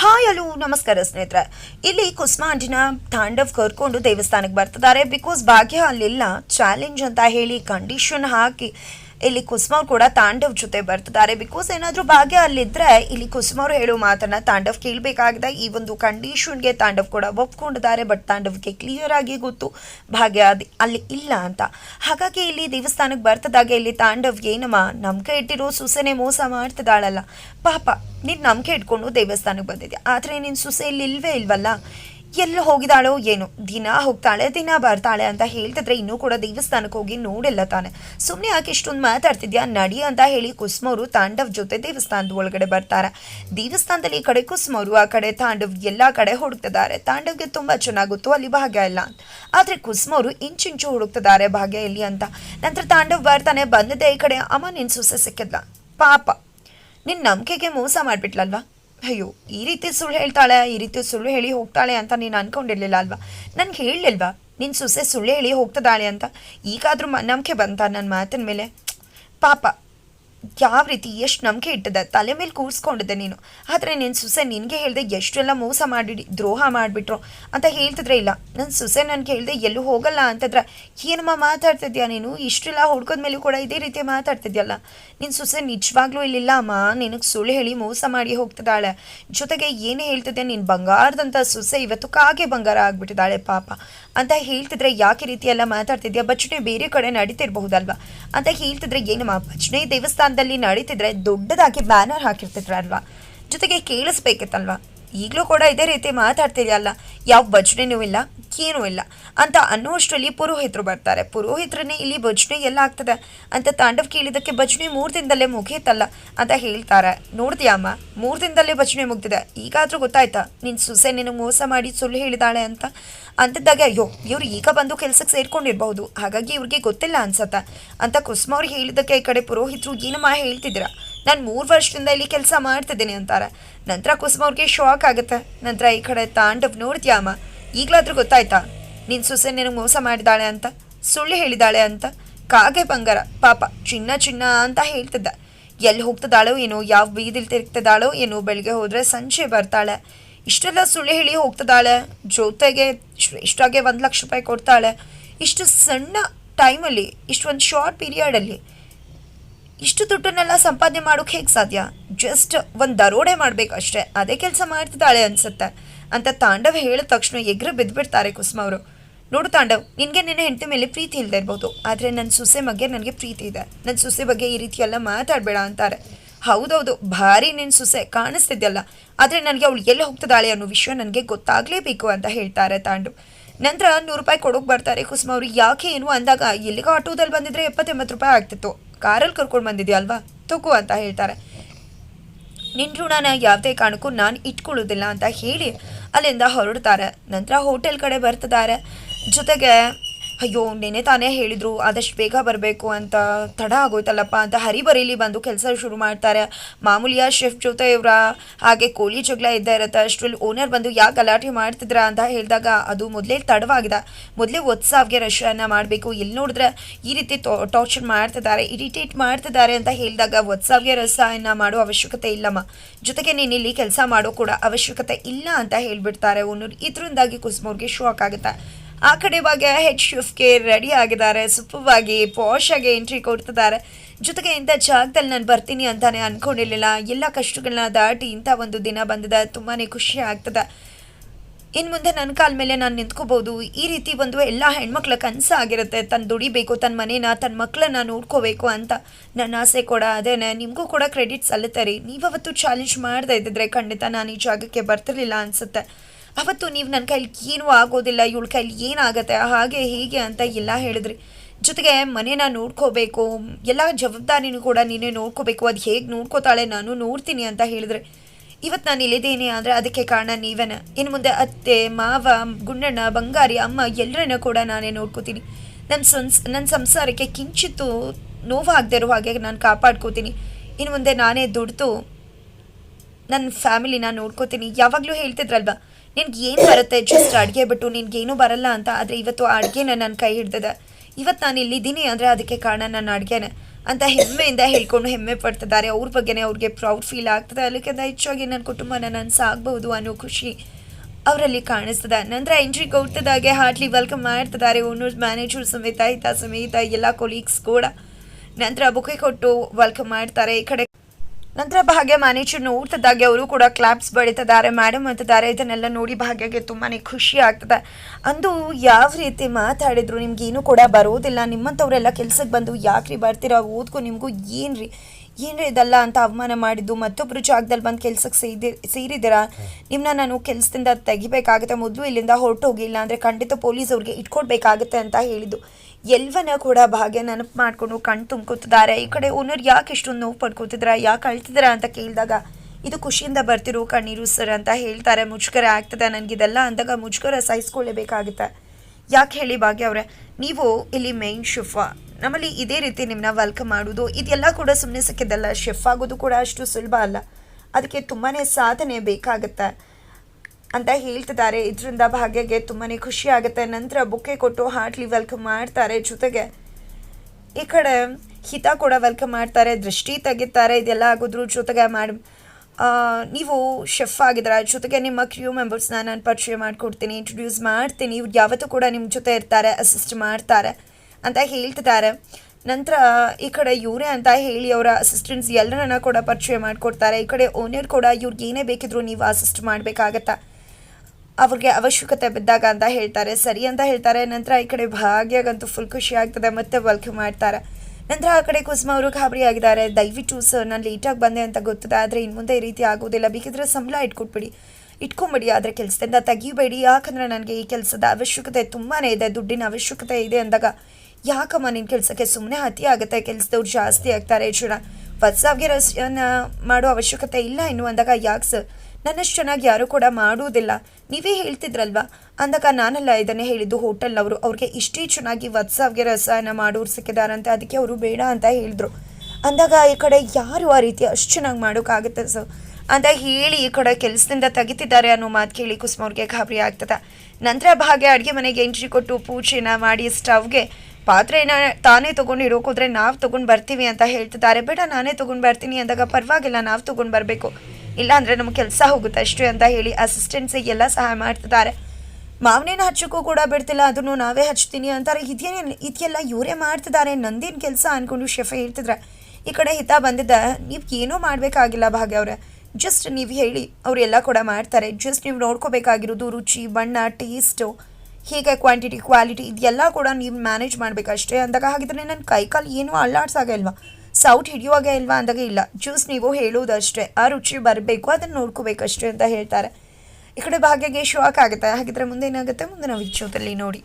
Hi, hello, ನಮಸ್ಕಾರ ಸ್ನೇಹಿತರೆ. ಇಲ್ಲಿ ಕುಸ್ಮಾಂಜಿನ ತಾಂಡವ್ ಕರ್ಕೊಂಡು ದೇವಸ್ಥಾನಕ್ಕೆ ಬರ್ತಿದ್ದಾರೆ. ಬಿಕಾಸ್ ಭಾಗ್ಯ ಅಲ್ಲಿಲ್ಲ ಚಾಲೆಂಜ್ ಅಂತ ಹೇಳಿ ಕಂಡೀಷನ್ ಹಾಕಿ ಇಲ್ಲಿ ಕುಸುಮ ಕೂಡ ತಾಂಡವ್ ಜೊತೆ ಬರ್ತಿದ್ದಾರೆ. ಬಿಕಾಸ್ ಏನಾದರೂ ಭಾಗ್ಯ ಅಲ್ಲಿದ್ರೆ ಇಲ್ಲಿ ಕುಸ್ಮವ್ರು ಹೇಳೋ ಮಾತನ್ನ ತಾಂಡವ್ ಕೇಳಬೇಕಾಗಿದೆ. ಈ ಒಂದು ಕಂಡೀಷನ್ಗೆ ತಾಂಡವ್ ಕೂಡ ಒಪ್ಕೊಂಡಿದ್ದಾರೆ. ಬಟ್ ತಾಂಡವ್ಗೆ ಕ್ಲಿಯರ್ ಆಗಿ ಗೊತ್ತು. ಭಾಗ್ಯ ಅಲ್ಲಿ ಇಲ್ಲ ಅಂತ. ಹಾಗಾಗಿ ಇಲ್ಲಿ ದೇವಸ್ಥಾನಕ್ಕೆ ಬರ್ತದಾಗ ಇಲ್ಲಿ ತಾಂಡವ್ಗೆ ಏನಮ್ಮ ನಂಬಿಕೆ ಇಟ್ಟಿರೋ ಸುಸೆನೆ ಮೋಸ ಮಾಡ್ತಿದ್ದಾಳಲ್ಲ. ಪಾಪ, ನೀನು ನಂಬಿಕೆ ಇಟ್ಕೊಂಡು ದೇವಸ್ಥಾನಕ್ಕೆ ಬಂದಿದ್ಯಾ? ಆದರೆ ನೀನು ಸುಸೆ ಇಲ್ಲಿ ಇಲ್ವೇ ಇಲ್ವಲ್ಲ? ಎಲ್ಲಿ ಹೋಗಿದಾಳೋ ಏನು? ದಿನ ಹೋಗ್ತಾಳೆ, ದಿನ ಬರ್ತಾಳೆ ಅಂತ ಹೇಳ್ತಿದ್ರೆ ಇನ್ನೂ ಕೂಡ ದೇವಸ್ಥಾನಕ್ಕೆ ಹೋಗಿ ನೋಡಿಲ್ಲ ತಾನೆ. ಸುಮ್ಮನೆ ಯಾಕೆ ಇಷ್ಟೊಂದು ಮಾತಾಡ್ತಿದ್ಯಾ? ನಡಿ ಅಂತ ಹೇಳಿ ಕುಸ್ಮವರು ತಾಂಡವ್ ಜೊತೆ ದೇವಸ್ಥಾನದ ಒಳಗಡೆ ಬರ್ತಾರೆ. ದೇವಸ್ಥಾನದಲ್ಲಿ ಈ ಕಡೆ ಕುಸ್ಮವರು ಆ ಕಡೆ ತಾಂಡವ್ ಎಲ್ಲ ಕಡೆ ಹುಡುಕ್ತಿದ್ದಾರೆ. ತಾಂಡವ್ಗೆ ತುಂಬ ಚೆನ್ನಾಗುತ್ತೋ, ಅಲ್ಲಿ ಭಾಗ್ಯ ಇಲ್ಲ ಆದ್ರೆ ಆದರೆ ಕುಸ್ಮವರು ಇಂಚಿಂಚು ಹುಡುಕ್ತಿದ್ದಾರೆ ಭಾಗ್ಯ ಇಲ್ಲಿ ಅಂತ. ನಂತರ ತಾಂಡವ್ ಬರ್ತಾನೆ, ಬಂದಿದ್ದೆ ಈ ಕಡೆ. ಅಮ್ಮ ನಿನ್ನ ಸೊಸೆ ಸಿಕ್ಕಿದ್ಲ. ಪಾಪ. ನಿನ್ನ ನಂಬಿಕೆಗೆ ಮೋಸ ಮಾಡಿಬಿಟ್ಲಲ್ವಾ? ಅಯ್ಯೋ, ಈ ರೀತಿ ಸುಳ್ಳು ಹೇಳ್ತಾಳೆ, ಈ ರೀತಿ ಸುಳ್ಳು ಹೇಳಿ ಹೋಗ್ತಾಳೆ ಅಂತ ನೀನು ಅನ್ಕೊಂಡಿರ್ಲಿಲ್ಲ ಅಲ್ವಾ? ನನಗೆ ಹೇಳಲಿಲ್ವಾ? ನಿನ್ನ ಸೊಸೆ ಸುಳ್ಳು ಹೇಳಿ ಹೋಗ್ತದಾಳೆ ಅಂತ? ಈಗಾದರೂ ನಂಬಿಕೆ ಬಂತ ನನ್ನ ಮಾತಿನ ಮೇಲೆ? ಪಾಪ. ಯಾವ ರೀತಿ ಎಷ್ಟು ನಂಬಿಕೆ ಇಟ್ಟದ, ತಲೆ ಮೇಲೆ ಕೂರಿಸ್ಕೊಂಡಿದ್ದೆ ನೀನು. ಆದರೆ ನಿನ್ನ ಸುಸೆ ನಿನಗೆ ಹೇಳಿದೆ ಎಷ್ಟೆಲ್ಲ ಮೋಸ ಮಾಡಿ ದ್ರೋಹ ಮಾಡಿಬಿಟ್ರು ಅಂತ ಹೇಳ್ತಿದ್ರೆ ಇಲ್ಲ. ನನ್ನ ಸುಸೆ ನನಗೆ ಹೇಳಿದೆ ಎಲ್ಲೂ ಹೋಗಲ್ಲ ಅಂತಂದ್ರೆ, ಏನಮ್ಮ ಮಾತಾಡ್ತಿದ್ಯಾ ನೀನು? ಇಷ್ಟೆಲ್ಲ ಹುಡ್ಕೋದ ಮೇಲೆ ಕೂಡ ಇದೇ ರೀತಿ ಮಾತಾಡ್ತಿದ್ಯಲ್ಲ. ನಿನ್ನ ಸುಸೆ ನಿಜವಾಗ್ಲೂ ಇಲ್ಲಿಲ್ಲ ಅಮ್ಮ. ನಿನಗೆ ಸುಳ್ಳು ಹೇಳಿ ಮೋಸ ಮಾಡಿ ಹೋಗ್ತಿದ್ದಾಳೆ. ಜೊತೆಗೆ ಏನು ಹೇಳ್ತಿದ್ದೆ, ನೀನು ಬಂಗಾರದಂಥ ಸುಸೆ ಇವತ್ತು ಕಾಗೆ ಬಂಗಾರ ಆಗಿಬಿಟ್ಟಿದ್ದಾಳೆ ಪಾಪ. ಅಂತ ಹೇಳ್ತಿದ್ರೆ ಯಾಕೆ ರೀತಿಯೆಲ್ಲ ಮಾತಾಡ್ತಿದ್ಯಾ? ಬಚ್ಚನೆ ಬೇರೆ ಕಡೆ ನಡೀತಿರ್ಬಹುದಲ್ವಾ? ಅಂತ ಹೇಳ್ತಿದ್ರೆ, ಏನಮ್ಮ ಭಜನೆ ದೇವಸ್ಥಾನದಲ್ಲಿ ನಡೀತಿದ್ರೆ ದೊಡ್ಡದಾಗಿ ಬ್ಯಾನರ್ ಹಾಕಿರ್ತಿದ್ರಲ್ವಾ? ಜೊತೆಗೆ ಕೇಳಿಸ್ಬೇಕಿತ್ತಲ್ವಾ? ಈಗಲೂ ಕೂಡ ಇದೇ ರೀತಿ ಮಾತಾಡ್ತಿದ್ಯಲ್ಲ ಯಾವ ಭಜನೆನೂ ಇಲ್ಲ, ಏನೂ ಇಲ್ಲ. ಅಂತ ಅನ್ನುವಷ್ಟರಲ್ಲಿ ಪುರೋಹಿತರು ಬರ್ತಾರೆ. ಪುರೋಹಿತರನ್ನೇ ಇಲ್ಲಿ ಭಜನೆ ಎಲ್ಲ ಆಗ್ತದೆ ಅಂತ ತಾಂಡವ್ ಕೇಳಿದ್ದಕ್ಕೆ ಭಜನೆ ಮೂರು ದಿನದಲ್ಲೇ ಮುಗಿಯುತ್ತಲ್ಲ ಅಂತ ಹೇಳ್ತಾರೆ. ನೋಡ್ತೀಯಮ್ಮ ಮೂರು ದಿನದಲ್ಲೇ ಭಜನೆ ಮುಗ್ದಿದೆ. ಈಗಾದರೂ ಗೊತ್ತಾಯ್ತಾ? ನಿನ್ನ ಸೊಸೆ ನಿನಗೆ ಮೋಸ ಮಾಡಿ ಸುಳ್ಳು ಹೇಳಿದಾಳೆ ಅಂತ? ಅಂತಿದ್ದಾಗ, ಅಯ್ಯೋ, ಇವ್ರು ಈಗ ಬಂದು ಕೆಲಸಕ್ಕೆ ಸೇರ್ಕೊಂಡಿರ್ಬಹುದು. ಹಾಗಾಗಿ ಇವ್ರಿಗೆ ಗೊತ್ತಿಲ್ಲ ಅನ್ಸತ್ತ ಅಂತ ಕುಸುಮ ಅವ್ರು ಹೇಳಿದ್ದಕ್ಕೆ ಈ ಕಡೆ ಪುರೋಹಿತರು ಏನಮ್ಮ ಹೇಳ್ತಿದ್ದೀರಾ? ನಾನು ಮೂರು ವರ್ಷದಿಂದ ಇಲ್ಲಿ ಕೆಲಸ ಮಾಡ್ತಿದ್ದೀನಿ ಅಂತಾರೆ. ನಂತರ ಕುಸುಮ ಅವ್ರಿಗೆ ಶಾಕ್ ಆಗುತ್ತೆ. ನಂತರ ಈ ಕಡೆ ತಾಂಡವ್ ನೋಡ್ತೀಯಮ್ಮ ಈಗಲಾದ್ರೂ ಗೊತ್ತಾಯ್ತಾ? ನೀನು ಸೊಸೆ ನಿನಗೆ ಮೋಸ ಮಾಡಿದಾಳೆ ಅಂತ? ಸುಳ್ಳು ಹೇಳಿದಾಳೆ ಅಂತ? ಕಾಗೆ ಬಂಗಾರ. ಪಾಪ, ಚಿನ್ನ ಚಿನ್ನ ಅಂತ ಹೇಳ್ತಿದ್ದ. ಎಲ್ಲಿ ಹೋಗ್ತದಾಳೋ ಏನೋ, ಯಾವ ಬೀದಿಲಿ ತಿರುಗ್ತದಾಳೋ ಏನೋ ಬೆಳಗ್ಗೆ ಹೋದರೆ ಸಂಜೆ ಬರ್ತಾಳೆ. ಇಷ್ಟೆಲ್ಲ ಸುಳ್ಳು ಹೇಳಿ ಹೋಗ್ತದಾಳೆ ಜೊತೆಗೆ ಇಷ್ಟಾಗೆ ಒಂದು ಲಕ್ಷ ರೂಪಾಯಿ ಕೊಡ್ತಾಳೆ. ಇಷ್ಟು ಸಣ್ಣ ಟೈಮಲ್ಲಿ ಇಷ್ಟೊಂದು ಶಾರ್ಟ್ ಪೀರಿಯಡಲ್ಲಿ ಇಷ್ಟು ದುಡ್ಡನ್ನೆಲ್ಲ ಸಂಪಾದನೆ ಮಾಡೋಕೆ ಹೇಗೆ ಸಾಧ್ಯ? ಜಸ್ಟ್ ಒಂದು ದರೋಡೆ ಮಾಡ್ಬೇಕು ಅಷ್ಟೇ ಅದೇ ಕೆಲಸ ಮಾಡ್ತಿದ್ದಾಳೆ ಅನ್ಸುತ್ತೆ. ಅಂತ ತಾಂಡವ್ ಹೇಳಿದ ತಕ್ಷಣ ಎಗ್ರು ಬಿದ್ದುಬಿಡ್ತಾರೆ ಕುಸುಮ ಅವರು. ನೋಡು ತಾಂಡವ್, ನಿನಗೆ ನಿನ್ನ ಹೆಂಡತಿ ಮೇಲೆ ಪ್ರೀತಿ ಇಲ್ಲದೆ ಇರ್ಬೋದು. ಆದರೆ ನನ್ನ ಸೊಸೆ ಬಗ್ಗೆ ನನಗೆ ಪ್ರೀತಿ ಇದೆ. ನನ್ನ ಸೊಸೆ ಬಗ್ಗೆ ಈ ರೀತಿ ಎಲ್ಲ ಮಾತಾಡಬೇಡ ಅಂತಾರೆ. ಹೌದೌದು, ಭಾರಿ ನಿನ್ನ ಸೊಸೆ ಕಾಣಿಸ್ತಿದ್ಯಲ್ಲ. ಆದರೆ ನನಗೆ ಅವಳು ಎಲ್ಲಿ ಹೋಗ್ತಿದ್ದಾಳೆ ಅನ್ನೋ ವಿಷಯ ನನಗೆ ಗೊತ್ತಾಗಲೇಬೇಕು ಅಂತ ಹೇಳ್ತಾರೆ ತಾಂಡು ನಂತರ ನೂರು ರೂಪಾಯಿ ಕೊಡೋಕೆ ಬರ್ತಾರೆ ಕುಸುಮ ಅವರು. ಯಾಕೆ ಏನು ಅಂದಾಗ, ಎಲ್ಲಿಗೋ ಆಟೋದಲ್ಲಿ ಬಂದಿದ್ರೆ ಎಪ್ಪತ್ತೆಂಬತ್ತು ರೂಪಾಯಿ ಆಗ್ತಿತ್ತು. ಕಾರಲ್ಲಿ ಕರ್ಕೊಂಡು ಬಂದಿದ್ಯಾ ಅಲ್ವಾ? ತಗೋ ಅಂತ ಹೇಳ್ತಾರೆ. ನಿನ್ನ ಋಣನ ಯಾವುದೇ ಕಾರಣಕ್ಕೂ ನಾನು ಇಟ್ಕೊಳ್ಳೋದಿಲ್ಲ ಅಂತ ಹೇಳಿ ಅಲ್ಲಿಂದ ಹೊರಡ್ತಾರೆ. ನಂತರ ಹೋಟೆಲ್ ಕಡೆ ಬರ್ತಿದ್ದಾರೆ. ಜೊತೆಗೆ ಅಯ್ಯೋ, ನೆನೆ ತಾನೇ ಹೇಳಿದ್ರು, ಆದಷ್ಟು ಬೇಗ ಬರಬೇಕು ಅಂತ ತಡ ಆಗೋಯ್ತಲ್ಲಪ್ಪ ಅಂತ ಹರಿಬರೀಲಿ ಬಂದು ಕೆಲಸ ಶುರು ಮಾಡ್ತಾರೆ. ಮಾಮೂಲಿಯ ಶೆಫ್ ಜೊತೆ ಇವರ ಹಾಗೆ ಕೋಳಿ ಜಗಳ ಇದ್ದೇ ಇರುತ್ತೆ, ಅಷ್ಟರಲ್ಲಿ ಓನರ್ ಬಂದು ಯಾಕೆ ಗಲಾಟೆ ಮಾಡ್ತಿದ್ರ ಅಂತ ಹೇಳಿದಾಗ ಅದು ಮೊದಲೇ ತಡವಾಗಿದೆ. ಮೊದಲೇ ಒತ್ಸಾವ್ಗೆ ರಷ್ಯಾನ ಮಾಡಬೇಕು ಎಲ್ಲಿ ನೋಡಿದ್ರೆ ಈ ರೀತಿ ಟಾರ್ಚರ್ ಮಾಡ್ತಿದ್ದಾರೆ ಇರಿಟೇಟ್ ಮಾಡ್ತಿದ್ದಾರೆ ಅಂತ ಹೇಳಿದಾಗ ಒತ್ಸಾವ್ಗೆ ರಸಾಯನ ಮಾಡೋ ಅವಶ್ಯಕತೆ ಇಲ್ಲಮ್ಮ. ಜೊತೆಗೆ ನೀನು ಇಲ್ಲಿ ಕೆಲಸ ಮಾಡೋ ಕೂಡ ಅವಶ್ಯಕತೆ ಇಲ್ಲ ಅಂತ ಹೇಳಿಬಿಡ್ತಾರೆ ಓನರ್. ಇದರಿಂದಾಗಿ ಕುಸುಮವ್ರಿಗೆ ಶಾಕ್ ಆಗುತ್ತೆ. ಆ ಕಡೆ ಇವಾಗ ಹೆಚ್ ಶಿಫ್ಟ್ಗೆ ರೆಡಿ ಆಗಿದ್ದಾರೆ. ಸುಪ್ಪವಾಗಿ ಪಾಶ್ ಆಗಿ ಎಂಟ್ರಿ ಕೊಡ್ತಿದ್ದಾರೆ. ಜೊತೆಗೆ ಇಂಥ ಜಾಗದಲ್ಲಿ ನಾನು ಬರ್ತೀನಿ ಅಂತಾನೆ ಅನ್ಕೊಂಡಿರ್ಲಿಲ್ಲ. ಎಲ್ಲ ಕಷ್ಟಗಳನ್ನ ದಾಟಿ ಇಂಥ ಒಂದು ದಿನ ಬಂದಿದೆ. ತುಂಬಾ ಖುಷಿ ಆಗ್ತದೆ. ಇನ್ನು ಮುಂದೆ ನನ್ನ ಕಾಲ ಮೇಲೆ ನಾನು ನಿಂತ್ಕೋಬೋದು. ಈ ರೀತಿ ಒಂದು ಎಲ್ಲ ಹೆಣ್ಮಕ್ಳ ಕನಸು ಆಗಿರುತ್ತೆ ತನ್ನ ದುಡಿಬೇಕು ತನ್ನ ಮನೇನ ತನ್ನ ಮಕ್ಕಳನ್ನ ನೋಡ್ಕೋಬೇಕು ಅಂತ ನನ್ನ ಆಸೆ ಕೂಡ ಅದೇನೆ. ನಿಮಗೂ ಕೂಡ ಕ್ರೆಡಿಟ್ ಸಲ್ಲುತ್ತೆ ರೀ. ನೀವವತ್ತು ಚಾಲೆಂಜ್ ಮಾಡ್ದೆ ಇದ್ದಿದ್ರೆ ಖಂಡಿತ ನಾನು ಈ ಜಾಗಕ್ಕೆ ಬರ್ತಿರ್ಲಿಲ್ಲ ಅನಿಸುತ್ತೆ. ಅವತ್ತು ನೀವು ನನ್ನ ಕೈಲಿ ಏನೂ ಆಗೋದಿಲ್ಲ, ಇವಳ ಕೈಲಿ ಏನಾಗತ್ತೆ, ಹಾಗೆ ಹೀಗೆ ಅಂತ ಎಲ್ಲ ಹೇಳಿದ್ರಿ. ಜೊತೆಗೆ ಮನೇನ ನೋಡ್ಕೋಬೇಕು, ಎಲ್ಲ ಜವಾಬ್ದಾರಿನೂ ಕೂಡ ನೀನೇ ನೋಡ್ಕೋಬೇಕು, ಅದು ಹೇಗೆ ನೋಡ್ಕೋತಾಳೆ ನಾನು ನೋಡ್ತೀನಿ ಅಂತ ಹೇಳಿದ್ರೆ. ಇವತ್ತು ನಾನು ಇಲ್ಲಿದ್ದೀನಿ ಅಂದರೆ ಅದಕ್ಕೆ ಕಾರಣ ನೀವೇನ? ಇನ್ನು ಮುಂದೆ ಅತ್ತೆ, ಮಾವ ಗುಂಡಣ್ಣ ಬಂಗಾರಿ, ಅಮ್ಮ ಎಲ್ಲರನ್ನ ಕೂಡ ನಾನೇ ನೋಡ್ಕೋತೀನಿ. ನನ್ನ ಸಂಸ್ ನನ್ನ ಸಂಸಾರಕ್ಕೆ ಕಿಂಚಿತ್ತು ನೋವಾಗದೇ ಇರೋ ಹಾಗೆ ನಾನು ಕಾಪಾಡ್ಕೋತೀನಿ. ಇನ್ನು ಮುಂದೆ ನಾನೇ ದುಡ್ದು ನನ್ನ ಫ್ಯಾಮಿಲಿನ ನೋಡ್ಕೋತೀನಿ. ಯಾವಾಗಲೂ ಹೇಳ್ತಿದ್ರಲ್ವಾ? ನಿನ್ಗೆ ಏನು ಬರುತ್ತೆ? ಜಸ್ಟ್ ಅಡುಗೆ ಬಿಟ್ಟು ನಿನ್ಗೇನು ಬರಲ್ಲ ಅಂತ. ಆದರೆ ಇವತ್ತು ಆ ಅಡುಗೆನ ನನ್ನ ಕೈ ಹಿಡ್ದದ. ಇವತ್ತು ನಾನು ಇಲ್ಲಿದ್ದೀನಿ ಅಂದರೆ ಅದಕ್ಕೆ ಕಾರಣ ನನ್ನ ಅಡುಗೆನೇ ಅಂತ ಹೆಮ್ಮೆಯಿಂದ ಹೇಳ್ಕೊಂಡು ಹೆಮ್ಮೆ ಪಡ್ತಿದ್ದಾರೆ. ಅವ್ರ ಬಗ್ಗೆನೇ ಅವ್ರಿಗೆ ಪ್ರೌಡ್ ಫೀಲ್ ಆಗ್ತದೆ. ಅದಕ್ಕಿಂತ ಹೆಚ್ಚಾಗಿ ನನ್ನ ಕುಟುಂಬನ ನಾನು ಸಾಗ್ಬಹುದು ಅನ್ನೋ ಖುಷಿ ಅವರಲ್ಲಿ ಕಾಣಿಸ್ತದ. ನಂತರ ಎಂಟ್ರಿ ಕೊಡ್ತಿದ್ದಾಗೆ ಹಾರ್ಟ್ಲಿ ವೆಲ್ಕಮ್ ಮಾಡ್ತಿದ್ದಾರೆ. ಓನರ್ಸ್ ಮ್ಯಾನೇಜರ್ ಸಮೇತ, ಹಿತ ಸಮೇತ, ಎಲ್ಲ ಕೊಲೀಗ್ಸ್ ಕೂಡ. ನಂತರ ಬುಕ್ಕೆ ಕೊಟ್ಟು ವೆಲ್ಕಮ್ ಮಾಡ್ತಾರೆ. ಈ ಕಡೆ ನಂತರ ಭಾಗ್ಯ ಮ್ಯಾನೇಜರ್ ನೋಡ್ತಿದ್ದಾಗೆ ಅವರು ಕೂಡ ಕ್ಲಾಪ್ಸ್ ಬಡಿತಿದ್ದಾರೆ. ಮೇಡಮ್ ಅಂತಿದ್ದಾರೆ. ಇದನ್ನೆಲ್ಲ ನೋಡಿ ಭಾಗ್ಯಗೆ ತುಂಬಾನೇ ಖುಷಿ ಆಗ್ತದೆ. ಅಂದು ಯಾವ ರೀತಿ ಮಾತಾಡಿದ್ರು? ನಿಮ್ಗೇನು ಕೂಡ ಬರೋದಿಲ್ಲ. ನಿಮ್ಮಂಥವ್ರೆಲ್ಲ ಕೆಲ್ಸಕ್ಕೆ ಬಂದು ಯಾಕ್ರಿ ಬರ್ತೀರಾ? ಓದ್ಕೊ ನಿಮಗೂ ಏನ್ರಿ? ಏನ್ರಿ ಇದಲ್ಲ ಅಂತ ಅವಮಾನ ಮಾಡಿದ್ದು? ಮತ್ತೊಬ್ಬರು ಜಾಗದಲ್ಲಿ ಬಂದು ಕೆಲ್ಸಕ್ಕೆ ಸೇರಿ ಸೇರಿದ್ದೀರಾ? ನಿಮ್ಮನ್ನ ನಾನು ಕೆಲಸದಿಂದ ತೆಗಿಬೇಕಾಗುತ್ತೆ. ಮೊದಲು ಇಲ್ಲಿಂದ ಹೊರಟೋಗಿ ಇಲ್ಲ ಅಂದರೆ ಖಂಡಿತ ಪೊಲೀಸ್ ಅವ್ರಿಗೆ ಇಟ್ಕೊಡ್ಬೇಕಾಗುತ್ತೆ ಅಂತ ಹೇಳಿದ್ದು. ಎಲ್ವನ ಕೂಡ ಭಾಗ್ಯ ನೆನಪು ಮಾಡ್ಕೊಂಡು ಕಣ್ಣು ತುಂಬ್ಕೊತಿದ್ದಾರೆ. ಈ ಕಡೆ ಓನರ್ ಯಾಕೆ ಇಷ್ಟೊಂದು ನೋವು ಪಡ್ಕೊತಿದ್ರ ಯಾಕೆ ಅಳ್ತಿದ್ದೀರಾ ಅಂತ ಕೇಳಿದಾಗ, ಇದು ಖುಷಿಯಿಂದ ಬರ್ತಿರೋ ಕಣ್ಣೀರು ಸರ್ ಅಂತ ಹೇಳ್ತಾರೆ. ಮುಜುಗರ ಆಗ್ತದೆ ನನಗಿದೆಲ್ಲ ಅಂದಾಗ ಮುಜುಗರ ಸಹಿಸ್ಕೊಳ್ಳೇಬೇಕಾಗುತ್ತೆ. ಯಾಕೆ ಹೇಳಿ ಭಾಗ್ಯ ಅವರೇ, ನೀವು ಇಲ್ಲಿ ಮೇನ್ ಶಿಫ್ ನಮ್ಮಲ್ಲಿ ಇದೇ ರೀತಿ ನಿಮ್ಮನ್ನ ವೆಲ್ಕಮ್ ಮಾಡೋದು ಇದೆಲ್ಲ ಕೂಡ ಸುಮ್ಮನೆ ಸಿಕ್ಕಿದ್ದಲ್ಲ ಶೆಫ್ ಆಗೋದು ಕೂಡ ಅಷ್ಟು ಸುಲಭ ಅಲ್ಲ. ಅದಕ್ಕೆ ತುಂಬಾ ಸಾಧನೆ ಬೇಕಾಗುತ್ತೆ ಅಂತ ಹೇಳ್ತಿದ್ದಾರೆ. ಇದರಿಂದ ಭಾಗ್ಯಗೆ ತುಂಬಾ ಖುಷಿ ಆಗುತ್ತೆ. ನಂತರ ಬುಕ್ಕೆ ಕೊಟ್ಟು ಹಾರ್ಟ್ಲಿ ವೆಲ್ಕಮ್ ಮಾಡ್ತಾರೆ ಜೊತೆಗೆ. ಈ ಕಡೆ ಹಿತ ಕೂಡ ವೆಲ್ಕಮ್ ಮಾಡ್ತಾರೆ, ದೃಷ್ಟಿ ತೆಗಿತಾರೆ, ಇದೆಲ್ಲ ಆಗೋದ್ರ ಜೊತೆಗೆ ಮಾಡಿ ನೀವು ಶೆಫ್ ಆಗಿದ್ರ ಜೊತೆಗೆ ನಿಮ್ಮ ಕ್ರ್ಯೂ ಮೆಂಬರ್ಸ್ನ ನಾನು ಪರಿಚಯ ಮಾಡಿಕೊಡ್ತೀನಿ ಇಂಟ್ರೊಡ್ಯೂಸ್ ಮಾಡ್ತೀನಿ. ಇವ್ರು ಯಾವತ್ತೂ ಕೂಡ ನಿಮ್ಮ ಜೊತೆ ಇರ್ತಾರೆ ಅಸಿಸ್ಟ್ ಮಾಡ್ತಾರೆ. ಅಂತ ಹೇಳ್ತಿದ್ದಾರೆ. ನಂತರ ಈ ಕಡೆ ಇವರೇ ಅಂತ ಹೇಳಿ ಅವರ ಅಸಿಸ್ಟೆಂಟ್ಸ್ ಎಲ್ಲರನ್ನ ಕೂಡ ಪರಿಚಯ ಮಾಡಿಕೊಡ್ತಾರೆ. ಈ ಕಡೆ ಓನರ್ ಕೂಡ ಇವ್ರಿಗೆ ಏನೇ ಬೇಕಿದ್ರು ನೀವು ಅಸಿಸ್ಟ್ ಮಾಡಬೇಕಾಗತ್ತಾ. ಅವ್ರಿಗೆ ಅವಶ್ಯಕತೆ ಬಿದ್ದಾಗ ಅಂತ ಹೇಳ್ತಾರೆ. ಸರಿ ಅಂತ ಹೇಳ್ತಾರೆ. ನಂತರ ಈ ಕಡೆ ಭಾಗ್ಯಾಗಂತೂ ಫುಲ್ ಖುಷಿ ಆಗ್ತದೆ. ಮತ್ತೆ ವೆಲ್ಕಮ್ ಮಾಡ್ತಾರೆ. ನಂತರ ಆ ಕಡೆ ಕುಸುಮ ಅವರು ಗಾಬರಿ ಆಗಿದ್ದಾರೆ. ದಯವಿಟ್ಟು ಸರ್ ನಾನು ಲೇಟಾಗಿ ಬಂದೆ ಅಂತ ಗೊತ್ತದೆ. ಆದರೆ ಇನ್ನು ಮುಂದೆ ಈ ರೀತಿ ಆಗೋದಿಲ್ಲ. ಬೇಕಿದ್ರೆ ಸಂಬಳ ಇಟ್ಕೊಟ್ಬಿಡಿ. ಇಟ್ಕೊಂಬಿಡಿ. ಆದರೆ ಕೆಲಸದಿಂದ ತೆಗಿಬೇಡಿ. ಯಾಕಂದರೆ ನನಗೆ ಈ ಕೆಲಸದ ಅವಶ್ಯಕತೆ ತುಂಬಾ ಇದೆ. ದುಡ್ಡಿನ ಅವಶ್ಯಕತೆ ಇದೆ ಅಂದಾಗ ಯಾಕಮ್ಮ ನಿನ್ನ ಕೆಲಸಕ್ಕೆ ಸುಮ್ಮನೆ ಅತಿ ಆಗುತ್ತೆ, ಕೆಲಸದವ್ರು ಜಾಸ್ತಿ ಆಗ್ತಾರೆ ಜನ ವತ್ಸಾವ್ಗೆ ರಸನ ಮಾಡೋ ಅವಶ್ಯಕತೆ ಇಲ್ಲ ಇನ್ನು ಅಂದಾಗ ಯಾಕೆ ಸರ್? ನನ್ನಷ್ಟು ಚೆನ್ನಾಗಿ ಯಾರೂ ಕೂಡ ಮಾಡುವುದಿಲ್ಲ ನೀವೇ ಹೇಳ್ತಿದ್ರಲ್ವಾ? ಅಂದಾಗ ನಾನಲ್ಲ ಇದನ್ನೇ ಹೇಳಿದ್ದು ಹೋಟೆಲ್ನವರು. ಅವ್ರಿಗೆ ಇಷ್ಟೇ ಚೆನ್ನಾಗಿ ವತ್ಸಾವ್ಗೆ ರಸಾಯನ ಮಾಡೋರು ಸಿಕ್ಕಿದಾರಂತೆ ಅದಕ್ಕೆ ಅವರು ಬೇಡ ಅಂತ ಹೇಳಿದ್ರು. ಅಂದಾಗ ಈ ಕಡೆ ಯಾರು ಆ ರೀತಿ ಅಷ್ಟು ಚೆನ್ನಾಗಿ ಮಾಡೋಕ್ಕಾಗುತ್ತೆ ಸರ್? ಅಂತ ಹೇಳಿ ಈ ಕಡೆ ಕೆಲಸದಿಂದ ತೆಗಿತಿದ್ದಾರೆ ಅನ್ನೋ ಮಾತು ಕೇಳಿ ಕುಸುಮ ಅವ್ರಿಗೆ ಗಾಬರಿ ಆಗ್ತದೆ. ನಂತರ ಭಾಗ್ಯ ಅಡುಗೆ ಮನೆಗೆ ಎಂಟ್ರಿ ಕೊಟ್ಟು ಪೂಜೆನ ಮಾಡಿ, ಸ್ಟವ್ಗೆ ಪಾತ್ರೆನ ತಾನೇ ತೊಗೊಂಡು ಇಡೋಕೋದ್ರೆ ನಾವು ತಗೊಂಡು ಬರ್ತೀವಿ ಅಂತ ಹೇಳ್ತಿದ್ದಾರೆ. ಬೇಡ, ನಾನೇ ತಗೊಂಡು ಬರ್ತೀನಿ ಅಂದಾಗ ಪರವಾಗಿಲ್ಲ, ನಾವು ತಗೊಂಡು ಬರಬೇಕು. ಇಲ್ಲ ಅಂದರೆ ನಮ್ಮ ಕೆಲಸ ಹೋಗುತ್ತೆ ಅಷ್ಟೇ ಅಂತ ಹೇಳಿ ಅಸಿಸ್ಟೆಂಟ್ಸಿಗೆ ಎಲ್ಲ ಸಹಾಯ ಮಾಡ್ತಿದ್ದಾರೆ. ಮಾವನೇನ ಹಚ್ಚಕ್ಕೂ ಕೂಡ ಬಿಡ್ತಿಲ್ಲ, ಅದನ್ನು ನಾವೇ ಹಚ್ತೀನಿ ಅಂತಾರೆ. ಇದೇನೇ ಇದೆಲ್ಲ ಇವರೇ ಮಾಡ್ತಿದ್ದಾರೆ. ನಂದೇನು ಕೆಲಸ ಅಂದ್ಕೊಂಡು ಶೆಫೆ ಹೇಳ್ತಿದ್ರೆ. ಈ ಕಡೆ ಹಿತ ಬಂದಿದ್ದ, ನೀವು ಏನೂ ಮಾಡಬೇಕಾಗಿಲ್ಲ ಭಾಗ್ಯ ಅವರೇ. ಜಸ್ಟ್ ನೀವು ಹೇಳಿ, ಅವರೆಲ್ಲ ಕೂಡ ಮಾಡ್ತಾರೆ. ಜಸ್ಟ್ ನೀವು ನೋಡ್ಕೋಬೇಕಾಗಿರೋದು ರುಚಿ, ಬಣ್ಣ ಟೇಸ್ಟು ಹೀಗೆ ಕ್ವಾಂಟಿಟಿ ಕ್ವಾಲಿಟಿ ಇದೆಲ್ಲ ಕೂಡ ನೀವು ಮ್ಯಾನೇಜ್ ಮಾಡಬೇಕಷ್ಟೇ ಅಂದಾಗ ಹಾಗಿದ್ರೆ ನನ್ನ ಕೈಕಾಲು ಏನೂ ಅಲ್ಲಾಡ್ಸಾಗೆ ಅಲ್ವಾ? ಸೌಟ್ ಹಿಡಿಯುವಾಗ ಇಲ್ವಾ ಅಂದಾಗ ಇಲ್ಲ. ಜ್ಯೂಸ್ ನೀವು ಹೇಳುವುದಷ್ಟೇ. ಆ ರುಚಿ ಬರಬೇಕು, ಅದನ್ನು ನೋಡ್ಕೋಬೇಕಷ್ಟೇ ಅಂತ ಹೇಳ್ತಾರೆ. ಈ ಕಡೆ ಭಾಗ್ಯಗೆ ಶಾಕ್ ಆಗುತ್ತೆ. ಹಾಗಿದ್ರೆ ಮುಂದೆ ಏನಾಗುತ್ತೆ? ಮುಂದೆ ನಾವು ವಿಚಾರದಲ್ಲಿ ನೋಡಿ.